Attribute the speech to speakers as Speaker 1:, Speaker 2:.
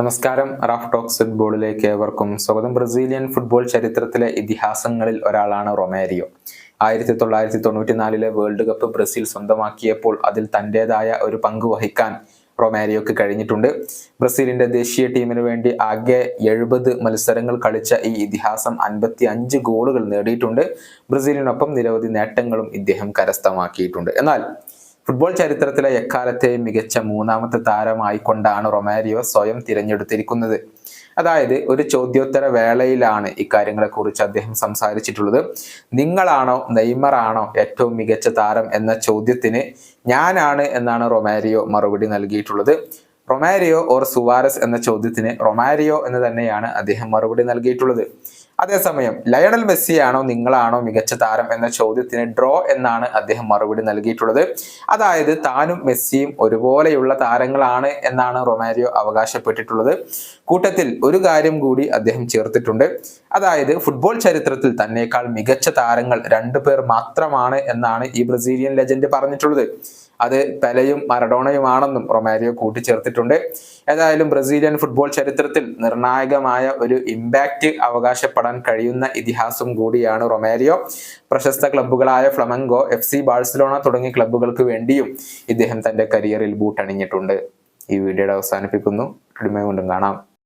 Speaker 1: നമസ്കാരം Raf talks ഫുട്ബോളിലേക്ക് ഏവർക്കും സ്വാഗതം. ബ്രസീലിയൻ ഫുട്ബോൾ ചരിത്രത്തിലെ ഇതിഹാസങ്ങളിൽ ഒരാളാണ് റൊമേരിയോ. ആയിരത്തി തൊള്ളായിരത്തി തൊണ്ണൂറ്റിനാലിലെ വേൾഡ് കപ്പ് ബ്രസീൽ സ്വന്തമാക്കിയപ്പോൾ അതിൽ തന്റെതായ ഒരു പങ്ക് വഹിക്കാൻ റൊമാരിയോക്ക് കഴിഞ്ഞിട്ടുണ്ട്. ബ്രസീലിന്റെ ദേശീയ ടീമിന് വേണ്ടി ആകെ എഴുപത് മത്സരങ്ങൾ കളിച്ച ഈ ഇതിഹാസം അൻപത്തി അഞ്ച് ഗോളുകൾ നേടിയിട്ടുണ്ട്. ബ്രസീലിനൊപ്പം നിരവധി നേട്ടങ്ങളും ഇദ്ദേഹം കരസ്ഥമാക്കിയിട്ടുണ്ട്. എന്നാൽ ഫുട്ബോൾ ചരിത്രത്തിലെ എക്കാലത്തെയും മികച്ച മൂന്നാമത്തെ താരമായിക്കൊണ്ടാണ് റൊമാരിയോ സ്വയം തിരഞ്ഞെടുത്തിരിക്കുന്നത്. അതായത് ഒരു ചോദ്യോത്തര വേളയിലാണ് ഇക്കാര്യങ്ങളെ കുറിച്ച് അദ്ദേഹം സംസാരിച്ചിട്ടുള്ളത്. നിങ്ങളാണോ നെയ്മറാണോ ഏറ്റവും മികച്ച താരം എന്ന ചോദ്യത്തിന് ഞാനാണ് എന്നാണ് റൊമാരിയോ മറുപടി നൽകിയിട്ടുള്ളത്. റൊമാരിയോ ഓർ സുവാരസ് എന്ന ചോദ്യത്തിന് റൊമാരിയോ എന്ന് തന്നെയാണ് അദ്ദേഹം മറുപടി നൽകിയിട്ടുള്ളത്. അതേസമയം ലയണൽ മെസ്സിയാണോ നിങ്ങളാണോ മികച്ച താരം എന്ന ചോദ്യത്തിന് ഡ്രോ എന്നാണ് അദ്ദേഹം മറുപടി നൽകിയിട്ടുള്ളത്. അതായത് താനും മെസ്സിയും ഒരുപോലെയുള്ള താരങ്ങളാണ് എന്നാണ് റൊമാരിയോ അവകാശപ്പെട്ടിട്ടുള്ളത്. കൂട്ടത്തിൽ ഒരു കാര്യം കൂടി അദ്ദേഹം ചേർത്തിട്ടുണ്ട്. അതായത് ഫുട്ബോൾ ചരിത്രത്തിൽ തന്നെക്കാൾ മികച്ച താരങ്ങൾ രണ്ടു പേർ മാത്രമാണ് എന്നാണ് ഈ ബ്രസീലിയൻ ലെജൻഡ് പറഞ്ഞിട്ടുള്ളത്. അത് പെലയും മറഡോണയുമാണെന്നും റൊമാരിയോ കൂട്ടിച്ചേർത്തിട്ടുണ്ട്. ഏതായാലും ബ്രസീലിയൻ ഫുട്ബോൾ ചരിത്രത്തിൽ നിർണായകമായ ഒരു ഇമ്പാക്റ്റ് അവകാശപ്പെടാൻ കഴിയുന്ന ഇതിഹാസം കൂടിയാണ് റൊമാരിയോ. പ്രശസ്ത ക്ലബ്ബുകളായ ഫ്ലമംഗോ എഫ് സി ബാഴ്സലോണ തുടങ്ങിയ ക്ലബ്ബുകൾക്ക് വേണ്ടിയും ഇദ്ദേഹം തന്റെ കരിയറിൽ ബൂട്ടണിഞ്ഞിട്ടുണ്ട് ഈ വീഡിയോയുടെ അവസാനിപ്പിക്കുന്നു. കൊണ്ടും കാണാം.